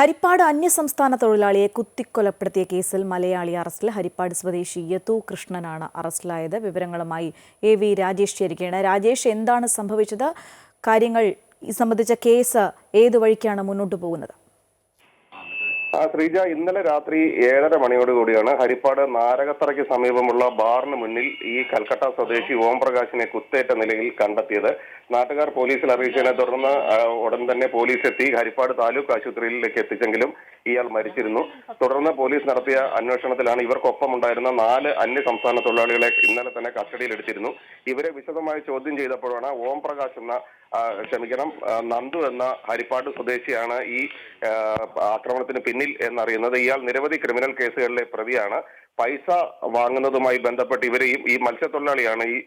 ഹരിപ്പാട് അന്യസംസ്ഥാന തൊഴിലാളിയെ കുത്തിക്കൊലപ്പെടുത്തിയ കേസിൽ മലയാളി അറസ്റ്റിൽ ഹരിപ്പാട് സ്വദേശി യതു കൃഷ്ണനാണ് അറസ്റ്റിലായത്. വിവരങ്ങളുമായി എ വി രാജേഷ് ചേരുകയാണ്. രാജേഷ് എന്താണ് സംഭവിച്ചത്? കാര്യങ്ങൾ സംബന്ധിച്ച കേസ് ഏതു വഴിക്കാണ് മുന്നോട്ട് പോകുന്നത്? ആ ശ്രീജ ഇന്നലെ രാത്രി ഏഴര മണിയോട് കൂടിയാണ് ഹരിപ്പാട് നാരകത്തറയ്ക്ക് സമീപമുള്ള ബാറിന് മുന്നിൽ ഈ കൽക്കട്ട സ്വദേശി ഓം പ്രകാശിനെ കുത്തേറ്റ നിലയിൽ കണ്ടെത്തിയത്. നാട്ടുകാർ പോലീസിൽ അറിയിച്ചതിനെ തുടർന്ന് ഉടൻ തന്നെ പോലീസ് എത്തി. ഹരിപ്പാട് താലൂക്ക് ആശുപത്രിയിലേക്ക് എത്തിച്ചെങ്കിലും ഇയാൾ മരിച്ചിരുന്നു. തുടർന്ന് പോലീസ് നടത്തിയ അന്വേഷണത്തിലാണ് ഇവർക്കൊപ്പം ഉണ്ടായിരുന്ന നാല് അന്യ സംസ്ഥാന തൊഴിലാളികളെ ഇന്നലെ തന്നെ കസ്റ്റഡിയിലെടുത്തിരുന്നു ഇവരെ വിശദമായി ചോദ്യം ചെയ്തപ്പോഴാണ് ഓം പ്രകാശ് എന്ന ക്ഷമിക്കണം നന്ദു എന്ന ഹരിപ്പാട് സ്വദേശിയാണ് ഈ ആക്രമണത്തിന് പിന്നിൽ എന്നറിയുന്നത് ഇയാൾ നിരവധി ക്രിമിനൽ കേസുകളിലെ പ്രതിയാണ്. പൈസ വാങ്ങുന്നതുമായി ബന്ധപ്പെട്ട് ഇവരെയും ഈ മത്സ്യത്തൊഴിലാളിയാണ് ഈ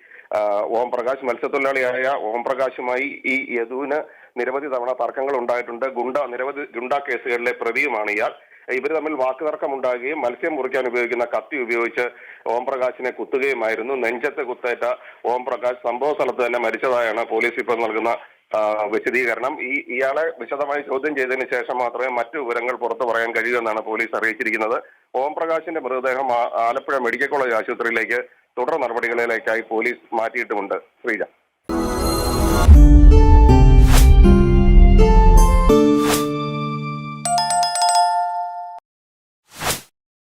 ഓം പ്രകാശ് മത്സ്യത്തൊഴിലാളിയായ ഓം പ്രകാശുമായി ഈ യദുവിന് നിരവധി തവണ തർക്കങ്ങൾ ഉണ്ടായിട്ടുണ്ട്. ഗുണ്ട നിരവധി ഗുണ്ട കേസുകളിലെ പ്രതിയുമാണ് ഇയാൾ. ഇവർ തമ്മിൽ വാക്കുതർക്കം ഉണ്ടാകുകയും മത്സ്യം മുറിക്കാൻ ഉപയോഗിക്കുന്ന കത്തി ഉപയോഗിച്ച് ഓം പ്രകാശിനെ കുത്തുകയുമായിരുന്നു. നെഞ്ചത്ത് കുത്തേറ്റ ഓം പ്രകാശ് സംഭവ സ്ഥലത്ത് തന്നെ മരിച്ചതായാണ് പോലീസ് ഇപ്പോൾ നൽകുന്ന വിശദീകരണം. ഈ ഇയാളെ വിശദമായി ചോദ്യം ചെയ്തതിന് ശേഷം മാത്രമേ മറ്റു വിവരങ്ങൾ പുറത്തു പറയാൻ കഴിയൂ എന്നാണ് പോലീസ് അറിയിച്ചിരിക്കുന്നത്. ഓംപ്രകാശിന്റെ മൃതദേഹം ആലപ്പുഴ മെഡിക്കൽ കോളേജ് ആശുപത്രിയിലേക്ക് തുടർ നടപടികളിലേക്കായി പോലീസ് മാറ്റിയിട്ടുമുണ്ട്. ശ്രീജ